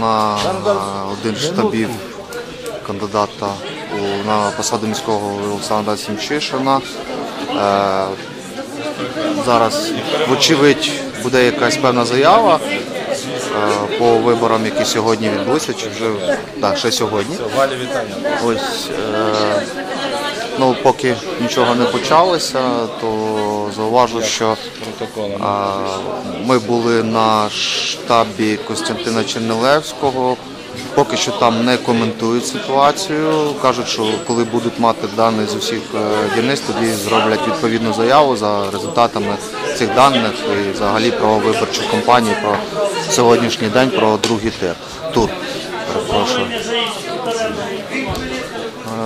на один з штабів кандидата на посаду міського Олександра Сімчишина. Е, Зараз, вочевидь, буде якась певна заява е, по виборам, які сьогодні відбулися, чи вже так, ще сьогодні. Ось е, ну, поки нічого не почалося, то зауважу, що Протоколом. Ми були на штабі Костянтина Чернилевського. Поки що там не коментують ситуацію. Кажуть, що коли будуть мати дані з усіх е, дільниць, тоді зроблять відповідну заяву за результатами цих даних і взагалі про виборчу кампанію, про сьогоднішній день, про другий тир. Тур. Перепрошую.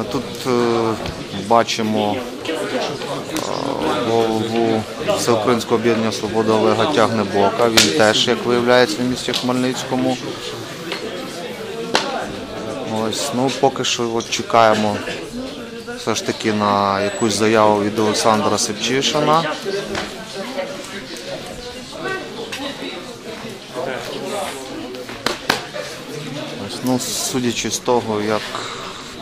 Е, Тут е, бачимо Всеукраїнського об'єднання Свобода Олега Тягнебока. Він теж, як виявляється, в місті Хмельницькому. Ось, ну поки що от чекаємо все ж таки на якусь заяву від Олександра Сепчишина. Ось, ну, судячи з того, як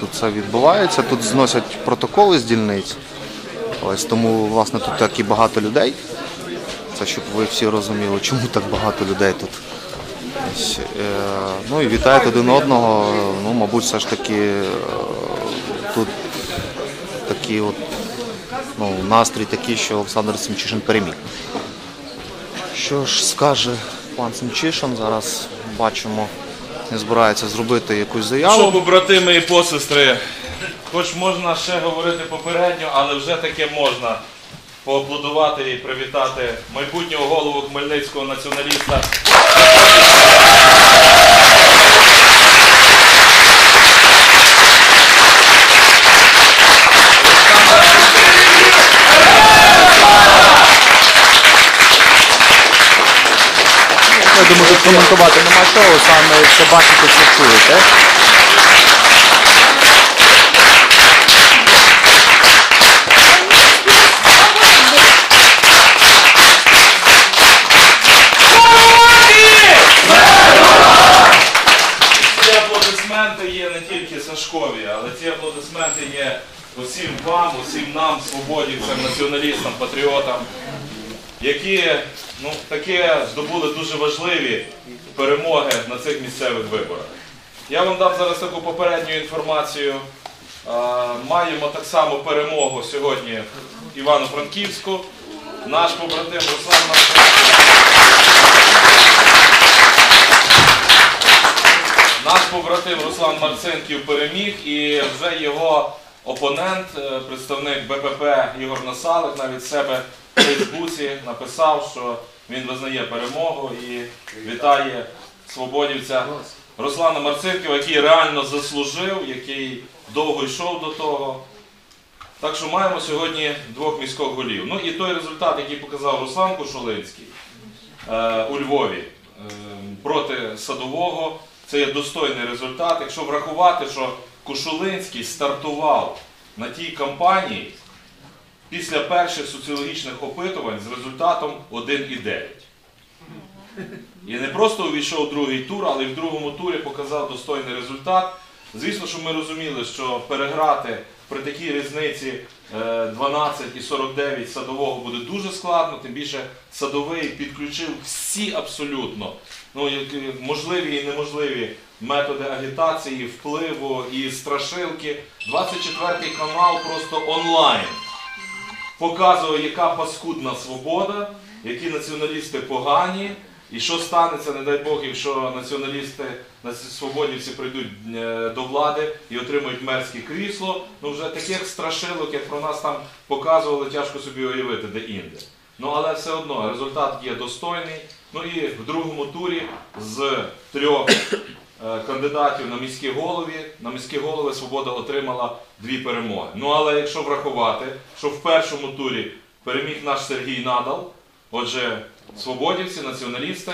тут це відбувається, тут зносять протоколи з дільниць. Ось тому, власне, тут так і багато людей. Це щоб ви всі розуміли, чому так багато людей тут. Е, ну і вітають один одного. Ну, мабуть, все ж таки е, тут такий от, ну, настрій такий, що Олександр Семчишин переміг. Що ж скаже пан Семчишин, зараз бачимо, не збирається зробити якусь заяву. Що, побратими і посестри, хоч можна ще говорити попередньо, але вже таке можна поаплодувати і привітати майбутнього голову хмельницького націоналіста. Я думаю, коментувати нема чого, саме все бачите, все чуєте. Свободівцям, націоналістам, патріотам, які ну, таке здобули дуже важливі перемоги на цих місцевих виборах. Я вам дам зараз таку попередню інформацію. Маємо так само перемогу сьогодні в Івано-Франківську. Наш побратим Руслан Марченко. Наш побратим Руслан Марцинків переміг і вже його опонент, е, представник БПП Ігор Насалик, навіть себе в Фейсбуці написав, що він визнає перемогу і вітає свободівця Руслана Марцинкова, який реально заслужив, який довго йшов до того. Так що маємо сьогодні двох міських голів. Ну і той результат, який показав Руслан Кушулинський е, у Львові е, проти Садового, це є достойний результат. Якщо врахувати, що Кушулинський стартував на тій кампанії після перших соціологічних опитувань з результатом 1,9. І не просто увійшов у другий тур, але й в другому турі показав достойний результат. Звісно, що ми розуміли, що переграти при такій різниці е, 12 і 49 садового буде дуже складно, тим більше садовий підключив всі абсолютно ну, можливі і неможливі методи агітації, впливу і страшилки. 24 канал просто онлайн показує, яка паскудна свобода, які націоналісти погані, і що станеться, не дай Бог, якщо націоналісти, свободівці прийдуть е, до влади і отримують мерське крісло. Ну вже таких страшилок, як про нас там показували, тяжко собі уявити де інде. Ну але все одно результат є достойний. Ну і в другому турі з трьох е, кандидатів на міські голові, на міські голови Свобода отримала дві перемоги. Ну але якщо врахувати, що в першому турі переміг наш Сергій Надал, отже, свободівці, націоналісти.